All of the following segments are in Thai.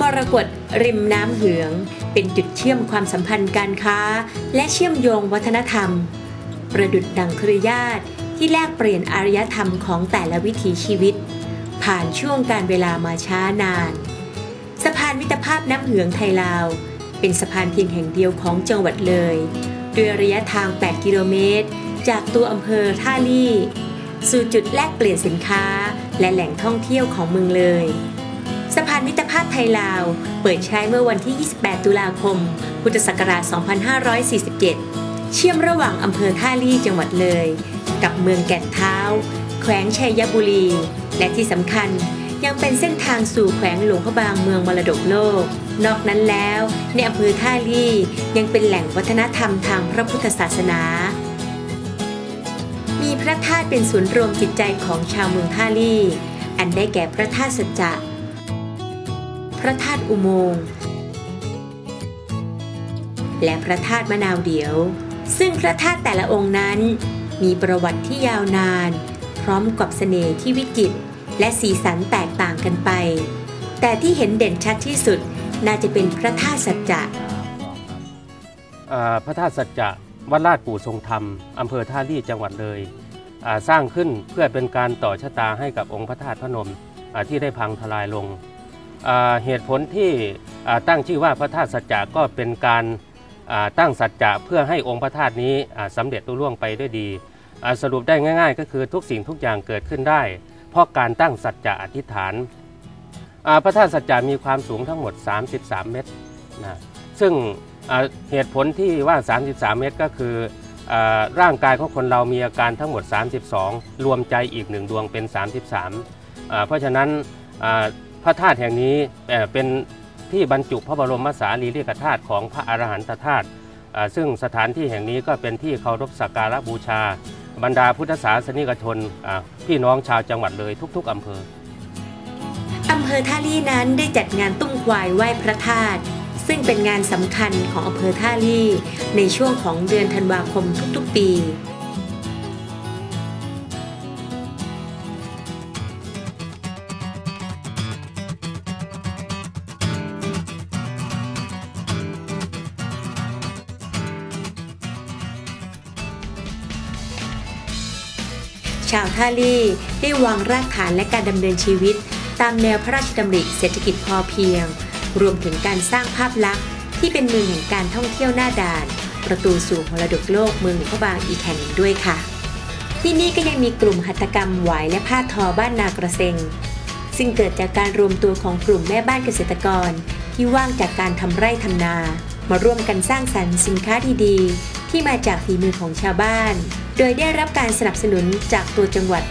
มรกตริมน้ำเหือง เป็นจุดเชื่อมความสัมพันธ์การค้า และเชื่อมโยงวัฒนธรรม ประดุดดังเครือญาติที่แลกเปลี่ยนอารยธรรมของแต่ละวิถีชีวิต ผ่านช่วงการเวลามาช้านาน สะพานมิตรภาพน้ำเหืองไทยลาว เป็นสะพานเพียงแห่งเดียวของจังหวัดเลยด้วยระยะทาง 8 กิโลเมตร จากตัวอำเภอท่าลี่ สู่จุดแลกเปลี่ยนสินค้า และแหล่งท่องเที่ยวของเมืองเลย สะพานมิตรภาพไทยลาว เปิดใช้เมื่อวันที่ 28 ตุลาคม พุทธศักราช 2547 เชื่อมระหว่างอำเภอท่าลี่จังหวัดเลย กับเมืองแก่นเท้า แขวงชัยบุรี และที่สำคัญยังเป็นเส้นทางสู่แขวงหลวงพระบางเมืองมรดกโลก นอกนั้นแล้วในอำเภอท่าลี่ยังเป็นแหล่งวัฒนธรรมทางพระพุทธศาสนา มีพระธาตุเป็นศูนย์รวมจิตใจของชาวเมืองท่าลี่ อันได้แก่พระธาตุสัจจะ พระธาตุอุโมงค์และพระธาตุมะนาวเดียว ซึ่งพระธาตุแต่ละองค์นั้น มีประวัติที่ยาวนาน พร้อมกับเสน่ห์ที่วิจิตรและสีสันแตกต่างกันไป แต่ที่เห็นเด่นชัดที่สุดน่าจะเป็นพระธาตุสัจจะพระธาตุสัจจะวัดลาดปู่ทรงธรรมอำเภอท่าลี่จังหวัดเลยสร้างขึ้นเพื่อเป็นการต่อชะตาให้กับองค์พระธาตุพนมที่ได้พังทลายลง เหตุผลที่ตั้งชื่อว่าพระธาตุสัจจะก็เป็นการตั้งสัจจะเพื่อให้องค์พระธาตุนี้สำเร็จรุ่ล่วงไปด้วยดี สรุปได้ง่าย ๆ ก็คือทุกสิ่งทุกอย่างเกิดขึ้นได้ เพราะการตั้งสัจจะอธิษฐานพระธาตุสัจจะมีความสูงทั้งหมด 33 เมตรนะซึ่งเหตุผลที่ว่า 33 เมตรก็คืออร่างกายของคนเรามีอาการทั้งหมด 32 รวมใจอีกหนึ่งดวงเป็น 33 เพราะฉะนั้น ระธาตุแห่งนี้เป็นที่บรรจุพระบรมสารีริกธาตุของพระอรหันตธาตุซึ่งสถานที่แห่งนี้ก็เป็นที่เคารพสักการะบูชา บรรดาพุทธศาสนิกชนพี่น้องชาวจังหวัดเลยทุก ๆอำเภออำเภอท่าลี่นั้นได้จัดงานตุ้มควายไหว้พระธาตุซึ่งเป็นงานสำคัญของอำเภอท่าลี่ ในช่วงของเดือนธันวาคมทุกๆปี ชาวท่าลี่ได้วางรากฐานและการดำเนินชีวิต ตามแนวพระราชดำริเศรษฐกิจพอเพียง รวมถึงการสร้างภาพลักษณ์ที่เป็นเมืองแห่งการท่องเที่ยวหน้าด่าน ประตูสู่มรดกโลกเมืองพระบางอีกแห่งด้วยค่ะ ที่นี่ก็ยังมีกลุ่มหัตถกรรมหวายและผ้าทอบ้านนากระเซงซึ่งเกิดจากการรวมตัวของกลุ่มแม่บ้านเกษตรกร ที่ว่างจากการทำไร่ทำนา มาร่วมกันสร้างสรรค์สินค้าดีๆ ที่มาจากฝีมือของชาวบ้าน โดยได้รับการสนับสนุนจากตัวจังหวัด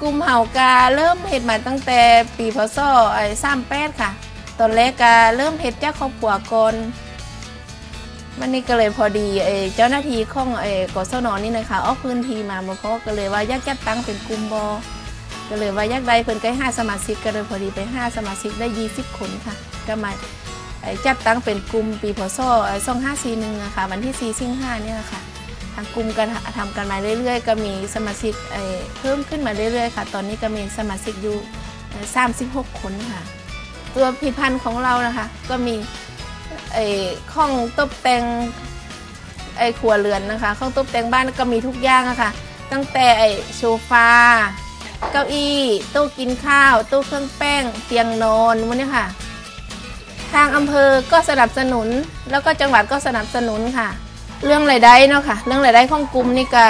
กลุ่มเห่ากาเริ่มเห็ดมาตั้งแต่ปีพศไอ้สามแปดค่ะ ตอนแรกกาเริ่มเห็ดเจ้าครอบครัวก่อนมันนี่ก็เลยพอดีไอ้เจ้าหน้าที่ของไอ้กศนนี่นะคะออกพื้นที่มามาเพราะก็เลยว่ายักจัดตั้งเป็นกลุ่มบอก็เลยว่ายักใดเพิ่นใกล้ห้าสมาชิกก็เลยพอดีไปห้าสมาชิกได้ยี่สิบคนค่ะ ก็มาจัดตั้งเป็นกลุ่มปีพศสองห้าสี่หนึ่งนะคะวันที่สี่สิงหาเนี่ยค่ะางกลุ่มก็ทำกันมาเรื่อย ๆ ก็มีสมาชิกเพิ่มขึ้นมาเรื่อยๆค่ะ ตอนนี้ก็มีสมาชิกอยู่ 36 คนค่ะ ตัวผลิตภัณฑ์ของเรานะคะ ก็มีข้องตกแต่งไอ้ครัวเรือนนะคะข้องตกแต่งบ้านก็มีทุกอย่างอะค่ะ ตั้งแต่ไอ้โซฟา เก้าอี้โต๊ะกินข้าวโต๊ะเครื่องแป้ง เตียงนอนวันนี้ค่ะ ทางอำเภอก็สนับสนุน แล้วก็จังหวัดก็สนับสนุนค่ะ เรื่องรายได้เนาะค่ะ เรื่องรายได้ของกลุ่มนี่ก็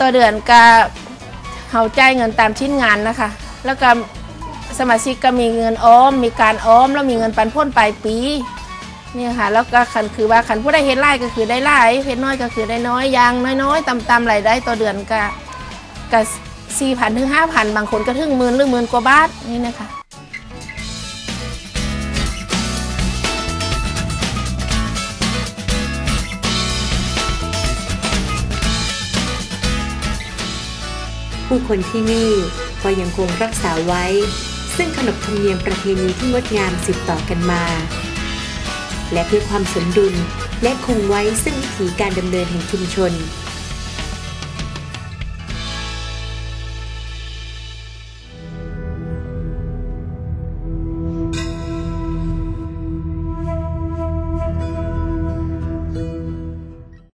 ต่อเดือนก็เขาจ่ายเงินตามชิ้นงานนะคะ แล้วก็สมาชิกก็มีเงินออม มีการออม แล้วมีเงินปันพ้นปลายปีนี่ค่ะ แล้วก็ขันคือว่าขันผู้ได้เฮ็ดไร่ก็คือได้ไร่เฮ็ดน้อยก็คือได้น้อยยางน้อยๆต่ำๆรายได้ต่อเดือนก็ก็สี่พันถึงห้าพันบางคนก็ถึงหมื่นหรือหมื่นกว่าบาทนี่นะคะ ผู้คนที่นี่ก็ยังคงรักษาไว้ ซึ่งขนบธรรมเนียมประเพณีที่งดงามสืบต่อกันมา และเพื่อความสมดุลและคงไว้ซึ่งวิถีการดำเนินแห่งชุมชน